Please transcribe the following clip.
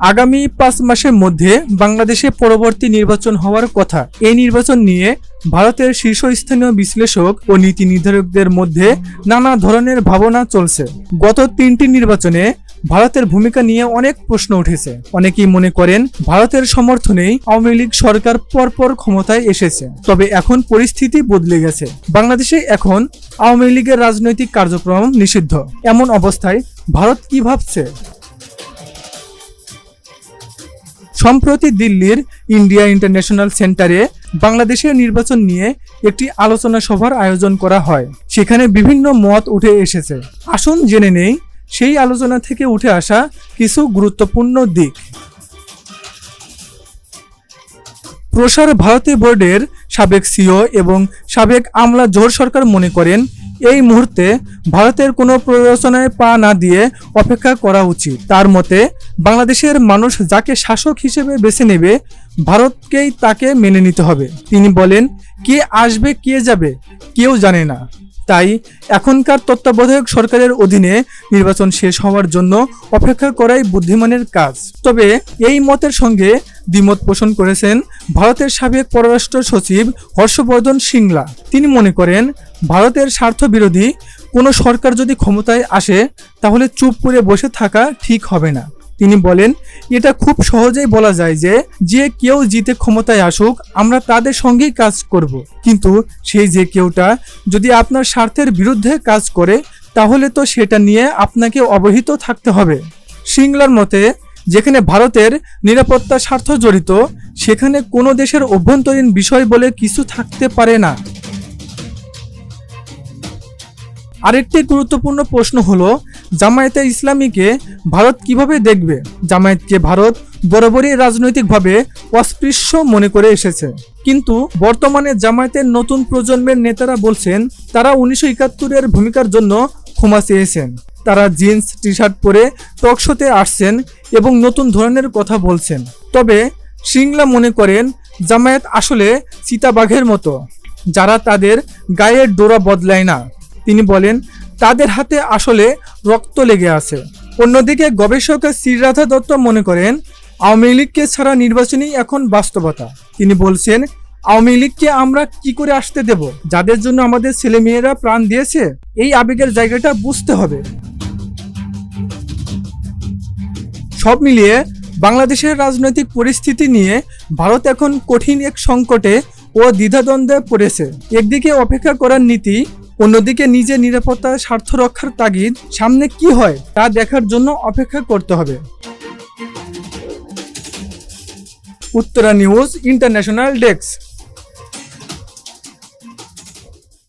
আগামী পাঁচ মাসের মধ্যে বাংলাদেশে পরবর্তী নির্বাচন হওয়ার কথা। এই নির্বাচন নিয়ে ভারতের শীর্ষস্থানীয় বিশ্লেষক ও নীতি নির্ধারকদের মধ্যে নানা ধরনের ভাবনা চলছে। গত তিনটি নির্বাচনে ভারতের ভূমিকা নিয়ে অনেক প্রশ্ন উঠেছে। অনেকেই মনে করেন ভারতের সমর্থনেই আওয়ামী লীগ সরকার পরপর ক্ষমতায় এসেছে। তবে এখন পরিস্থিতি বদলে গেছে। বাংলাদেশে এখন আওয়ামী লীগের রাজনৈতিক কার্যক্রম নিষিদ্ধ। এমন অবস্থায় ভারত কি ভাবছে? সম্প্রতি দিল্লির ইন্ডিয়া ইন্টারন্যাশনাল সেন্টারে বাংলাদেশের নির্বাচন নিয়ে একটি আলোচনা সভার আয়োজন করা হয়। সেখানে বিভিন্ন মত উঠে এসেছে। আসুন জেনে নেই, সেই আলোচনা থেকে উঠে আসা কিছু গুরুত্বপূর্ণ দিক। প্রসার ভারতী বোর্ডের সাবেক সিও এবং সাবেক আমলা জোহর সরকার মনে করেন এই মুহূর্তে ভারতের কোনো প্ররোচনায় পা না দিয়ে অপেক্ষা করা উচিত। তার মতে, বাংলাদেশের মানুষ যাকে শাসক হিসেবে বেছে নেবে, ভারতকেই তাকে মেনে নিতে হবে। তিনি বলেন, কে আসবে, কে যাবে, কেউ জানে না। তাই এখনকার তত্ত্বাবধায়ক সরকারের অধীনে নির্বাচন শেষ হওয়ার জন্য অপেক্ষা করাই বুদ্ধিমানের কাজ। তবে এই মতের সঙ্গে দ্বিমত পোষণ করেছেন ভারতের সাবেক পররাষ্ট্র সচিব হর্ষবর্ধন সিংলা। তিনি মনে করেন, ভারতের স্বার্থ বিরোধী কোনো সরকার যদি ক্ষমতায় আসে, তাহলে চুপ করে বসে থাকা ঠিক হবে না। তিনি বলেন, এটা খুব সহজেই বলা যায় যে যে কেউ জিতে ক্ষমতায় আসুক, আমরা তাদের সঙ্গেই কাজ করব। কিন্তু সেই যে কেউটা যদি আপনার স্বার্থের বিরুদ্ধে কাজ করে, তাহলে তো সেটা নিয়ে আপনাকে অবহিত থাকতে হবে। সিংলার মতে যেখানে ভারতের নিরাপত্তা স্বার্থ জড়িত, সেখানে কোনো দেশের অভ্যন্তরীণ বিষয় বলে কিছু থাকতে পারে না। আরেকটি গুরুত্বপূর্ণ প্রশ্ন হলো, জামায়াতে ইসলামীকে ভারত কীভাবে দেখবে? জামায়াতকে ভারত বরাবরই রাজনৈতিকভাবে অস্পৃশ্য মনে করে এসেছে। কিন্তু বর্তমানে জামায়াতের নতুন প্রজন্মের নেতারা বলছেন, তারা উনিশশো একাত্তরের ভূমিকার জন্য ক্ষমা চেয়েছেন। তারা জিন্স টি শার্ট পরে টকশোতে আসছেন এবং নতুন ধরনের কথা বলছেন। তবে সিংলা মনে করেন জামায়াত আসলে চিতাবাঘের মতো। যারা তাদের গায়ের ডোরা বদলায় না। তিনি বলেন, তাদের হাতে আসলে রক্ত লেগে আছে। অন্যদিকে গবেষক শ্রীরাধা দত্ত মনে করেন, আওয়ামী লীগকে ছাড়া নির্বাচনই এখন বাস্তবতা। তিনি বলছেন, আওয়ামী লীগকে আমরা কি করে আসতে দেব? যাদের জন্য আমাদের ছেলেমেয়েরা প্রাণ দিয়েছে, এই আবেগের জায়গাটা বুঝতে হবে। সব মিলিয়ে বাংলাদেশের রাজনৈতিক পরিস্থিতি নিয়ে ভারত এখন কঠিন এক সংকটে ও দ্বিধাদ্বন্দ্বে পড়েছে। একদিকে অপেক্ষা করার নীতি, অন্যদিকে নিজের নিরাপত্তা, স্বার্থ রক্ষার তাগিদ, সামনে কি হয় তা দেখার জন্য অপেক্ষা করতে হবে। Uttara news international desk.